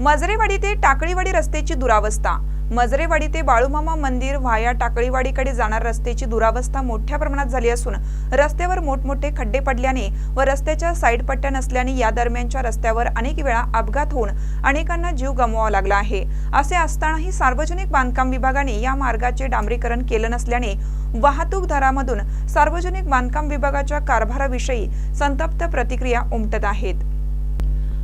मजरेवाडी ते टाकळीवाडी रस्त्याची दुरावस्था. मजरेवाडी ते बाळूमामा मंदिर व्हाया टाकळीवाडीकडे जाणार रस्त्याची दुरावस्था मोठ्या प्रमाणात झाली असून रस्त्यावर मोठमोठे खड्डे पडल्याने व रस्त्याच्या साईड पट्ट्या नसल्याने या दरम्यानच्या रस्त्यावर अनेक वेळा अपघात होऊन अनेकांना जीव गमवावा लागला आहे. असे असतानाही सार्वजनिक बांधकाम विभागाने या मार्गाचे डांबरीकरण केलं नसल्याने वाहतूक दरामधून सार्वजनिक बांधकाम विभागाच्या कारभाराविषयी संतप्त प्रतिक्रिया उमटत आहेत.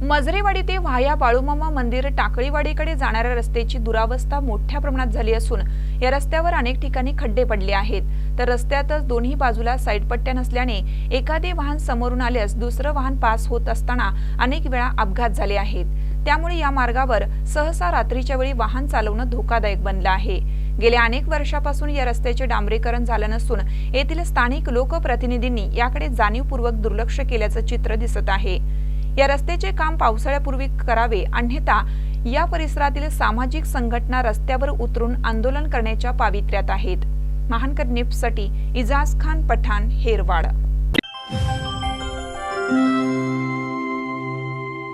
मजरेवाडी ते व्हाया बाळूमामा मंदिर टाकळीवाडीकडे जाणाऱ्या रस्त्याची दुरावस्था मोठ्या प्रमाणात झाली असून या रस्त्यावर अनेक ठिकाणी खड्डे पडले आहेत. तर रस्त्यातच दोन्ही बाजूला साईड पट्ट्या नसल्याने एखादे वाहन समोरून आल्यास दुसरं वाहन पास होत असताना अनेक वेळा अपघात झाले आहेत. त्यामुळे या मार्गावर सहसा रात्रीच्या वेळी वाहन चालवणं धोकादायक बनलं आहे. गेल्या अनेक वर्षापासून या रस्त्याचे डांबरीकरण झालं नसून येथील स्थानिक लोकप्रतिनिधींनी याकडे जाणीवपूर्वक दुर्लक्ष केल्याचं चित्र दिसत आहे. या रस्त्याचे काम पावसाळ्यापूर्वी करावे अन्यथा या परिसरातील सामाजिक संघटना रस्त्यावर उतरून आंदोलन करण्याच्या पावित्र्यात आहेत. महानकर निप्ससाठी इजाज खान पठाण हेरवाड.